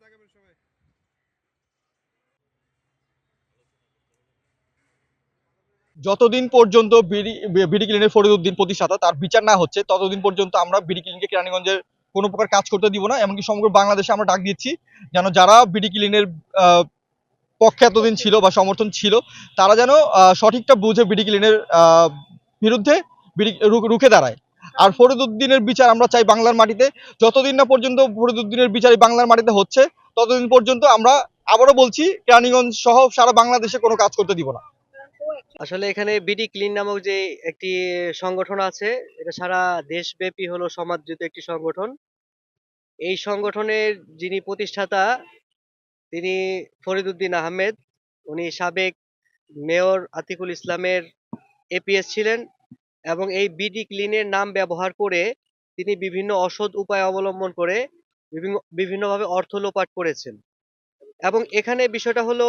সামনে সবাই। যতদিন পর্যন্ত বিডি ক্লিনের ফরিদউদ্দিন প্রতিষ্ঠাতা তার বিচার না হচ্ছে, ততদিন পর্যন্ত আমরা বিডি ক্লিনকে কেরানীগঞ্জের কোনো প্রকার কাজ করতে দিব না, এমনকি সমগ্র বাংলাদেশে আমরা ডাক দিচ্ছি যেন যারা বিডি ক্লিনের পক্ষে এতদিন ছিল বা সমর্থন ছিল, তারা যেন সঠিকটা বুঝে বিডি ক্লিনের বিরুদ্ধে রুখে দাঁড়ায়। আর ফরিদউদ্দিনের বিচার আমরা চাই বাংলার মাটিতে। যতদিন না পর্যন্ত ফরিদউদ্দিনের বিচার বাংলার মাটিতে হচ্ছে, ততদিন পর্যন্ত আমরা আবারও বলছি, কেরানীগঞ্জ সহ সারা বাংলাদেশে কোনো কাজ করতে দিব না। আসলে এখানে বিডি ক্লিন নামক যে একটি সংগঠন আছে, এটা সারা দেশব্যাপী হলো সমাদৃত একটি সংগঠন। এই সংগঠনের যিনি প্রতিষ্ঠাতা, তিনি ফরিদউদ্দিন আহমেদ। উনি সাবেক মেয়র আতিকুল ইসলামের এপিএস ছিলেন। এবং এই বিডি ক্লিনের নাম ব্যবহার করে তিনি বিভিন্ন অসৎ উপায় অবলম্বন করে বিভিন্ন, বিভিন্নভাবে অর্থ লোপাট করেছেন। এবং এখানে বিষয়টা হলো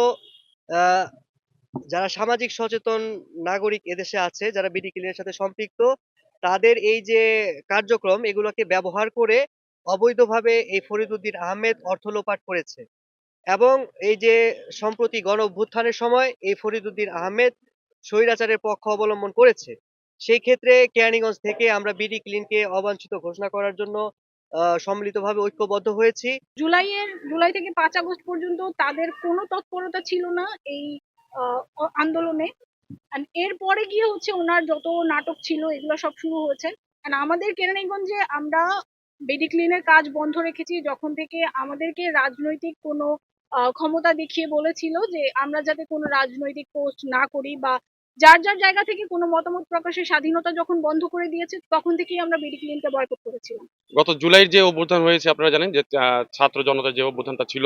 যারা সামাজিক সচেতন নাগরিক এদেশে আছে, যারা বিডি ক্লিনের সাথে সম্পৃক্ত, তাদের এই যে কার্যক্রম, এগুলোকে ব্যবহার করে অবৈধভাবে এই ফরিদউদ্দিন আহমেদ অর্থ লোপাট করেছে। এবং এই যে সম্প্রতি গণ সময় এই ফরিদউদ্দিন আহমেদ স্বৈরাচারের পক্ষ অবলম্বন করেছে সেই ক্ষেত্রে কেরানীগঞ্জ থেকে আমরা বিডি ক্লিনকে অবাঞ্ছিত ঘোষণা করার জন্য সম্মিলিতভাবে ঐক্যবদ্ধ হয়েছি। জুলাইয়ের, জুলাই থেকে পাঁচ আগস্ট পর্যন্ত তাদের কোনো তৎপরতা ছিল না এই আন্দোলনে। এরপরে গিয়ে হচ্ছে ওনার যত নাটক ছিল, এগুলো সব শুরু হয়েছে। আমাদের কেরানীগঞ্জে আমরা বেডি ক্লিনের কাজ বন্ধ রেখেছি যখন থেকে আমাদেরকে রাজনৈতিক কোনো ক্ষমতা দেখিয়ে বলেছিল যে আমরা যাতে কোনো রাজনৈতিক পোস্ট না করি বা যার যার জায়গা থেকে কোনো মতামত প্রকাশের স্বাধীনতা যখন বন্ধ করে দিয়েছে, তখন থেকেই আমরা বেডি ক্লিনকে বয়কট করেছিলাম। গত জুলাইয়ের যে অভ্যুত্থান হয়েছে, আপনারা জানেন যে ছাত্র জনতার যে অভ্যুত্থানটা ছিল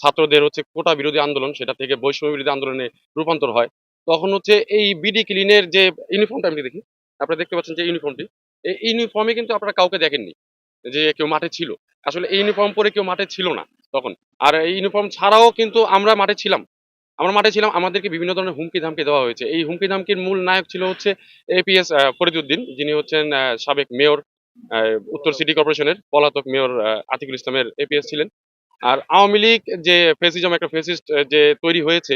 ছাত্রদের হচ্ছে কোটা বিরোধী আন্দোলন, সেটা থেকে বৈষম্য বিরোধী আন্দোলনে রূপান্তর হয়। তখন হচ্ছে এই বিডি ক্লিনের যে ইউনিফর্মটা আমি দেখি? আপনারা দেখতে পাচ্ছেন যে ইউনিফর্মটি এই ইউনিফর্মে কিন্তু আপনারা কাউকে দেখেননি যে কেউ মাঠে ছিল। আসলে এই ইউনিফর্ম পরে কেউ মাঠে ছিল না তখন। আর এই ইউনিফর্ম ছাড়াও কিন্তু আমরা মাঠে ছিলাম। আমরা মাঠে ছিলাম, আমাদেরকে বিভিন্ন ধরনের হুমকি ধামকি দেওয়া হয়েছে। এই হুমকি ধামকির মূল নায়ক ছিল হচ্ছে এপিএস ফরিদুদ্দিন, যিনি হচ্ছেন সাবেক মেয়র উত্তর সিটি কর্পোরেশনের পলাতক মেয়র আতিকুল ইসলামের এপিএস ছিলেন। আর আওয়ামী লীগ যে ফেসিজম, একটা ফেসিস্ট যে তৈরি হয়েছে,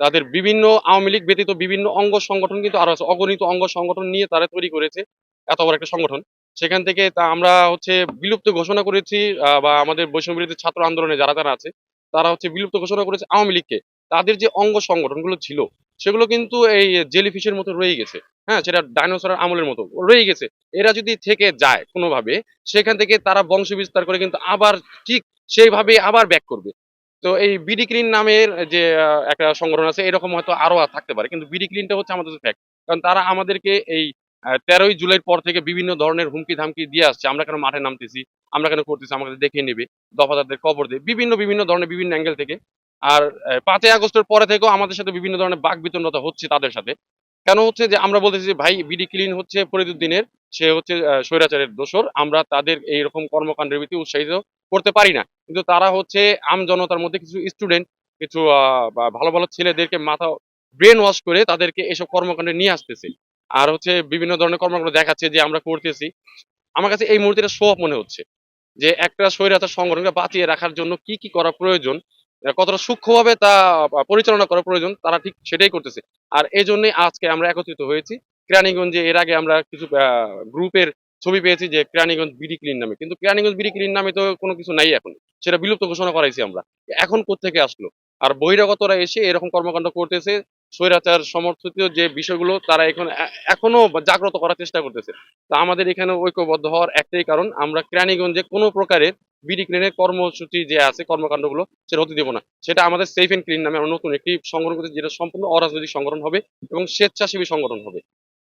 তাদের বিভিন্ন আওয়ামী লীগ ব্যতীত বিভিন্ন অঙ্গ সংগঠন কিন্তু আরও আছে। অগণিত অঙ্গ সংগঠন নিয়ে তারা তৈরি করেছে, এত বড় একটা সংগঠন। সেখান থেকে তা আমরা হচ্ছে বিলুপ্ত ঘোষণা করেছি বা আমাদের বৈষম্য বিরোধী ছাত্র আন্দোলনে যারা যারা আছে, তারা হচ্ছে বিলুপ্ত ঘোষণা করেছে আওয়ামী লীগকে। তাদের যে অঙ্গ সংগঠনগুলো ছিল, সেগুলো কিন্তু এই জেলিফিশের মতো রয়ে গেছে। হ্যাঁ সেটা ডাইনোসরের আমলের মতো রয়ে গেছে। এরা যদি থেকে যায় কোনোভাবে, সেখান থেকে তারা বংশ বিস্তার করে কিন্তু আবার ঠিক সেইভাবে আবার ব্যাক করবে। তো এই বিডি ক্লিন নামের যে একটা সংগঠন আছে, এরকম হয়তো আরও থাকতে পারে। কিন্তু বিডি ক্লিনটা হচ্ছে আমাদের ফ্যাক্ট কারণ তারা আমাদেরকে এই তেরোই জুলাইয়ের পর থেকে বিভিন্ন ধরনের হুমকি ধামকি দিয়ে আসছে। আমরা কেন মাঠে নামতেছি? আমরা কেন করতেছি? আমাদের দেখে নেবে, দফাদারদের কবর দেবে। বিভিন্ন বিভিন্ন ধরনের বিভিন্ন অ্যাঙ্গেল থেকে আর পাঁচই আগস্টের পরে থেকেও আমাদের সাথে বিভিন্ন ধরনের বাক বিতণ্ডতা হচ্ছে তাদের সাথে। কেন হচ্ছে যে, আমরা বলতেছি যে, ভাই, বিডি ক্লিন হচ্ছে ফরিদুদ্দিনের, সে হচ্ছে স্বৈরাচারের দোষর। আমরা তাদের এইরকম কর্মকাণ্ডের ভিত্তি উৎসাহিত করতে পারি না। কিন্তু তারা হচ্ছে আম জনতার মধ্যে কিছু স্টুডেন্ট কিছু ভালো ভালো ছেলেদেরকে মাথা ব্রেন ওয়াশ করে তাদেরকে এসব কর্মকাণ্ডে নিয়ে আসতেছে। আর হচ্ছে বিভিন্ন ধরনের কর্মকাণ্ড দেখাচ্ছে যে, আমরা করতেছি। আমার কাছে এই মুহূর্তে শো মনে হচ্ছে যে, একটা স্বৈরাচার সংগঠনকে বাঁচিয়ে রাখার জন্য কি কি করা প্রয়োজন? কতটা সূক্ষ্মভাবে তা পরিচালনা করা প্রয়োজন, তারা ঠিক সেটাই করতেছে। আর এই জন্যই আজকে আমরা একত্রিত হয়েছি কেরানীগঞ্জে এর আগে আমরা কিছু গ্রুপের ছবি পেয়েছি যে কেরানীগঞ্জ বিডি ক্লিন নামে। কিন্তু কেরানীগঞ্জ বিডি ক্লিন নামে তো কোনো কিছু নাই এখন। সেটা বিলুপ্ত ঘোষণা করাইছি আমরা। এখন কোত্থেকে আসলো? আর বহিরাগতরা এসে এরকম কর্মকাণ্ড করতেছে স্বৈরাচার সমর্থিত যে বিষয়গুলো, তারা এখন এখনও জাগ্রত করার চেষ্টা করতেছে। তা আমাদের এখানে ঐক্যবদ্ধ হওয়ার একটাই কারণ, আমরা কেরানীগঞ্জে কোনো প্রকারের বিডি ক্লিনের কর্মসূচি যে আছে, কর্মকাণ্ডগুলো, সেটা হতে দেবো না। সেটা আমাদের সেফ এন্ড ক্লিন নামে আমরা নতুন একটি সংগঠন করতে যেটা সম্পূর্ণ অরাজনৈতিক সংগঠন হবে এবং স্বেচ্ছাসেবী সংগঠন হবে।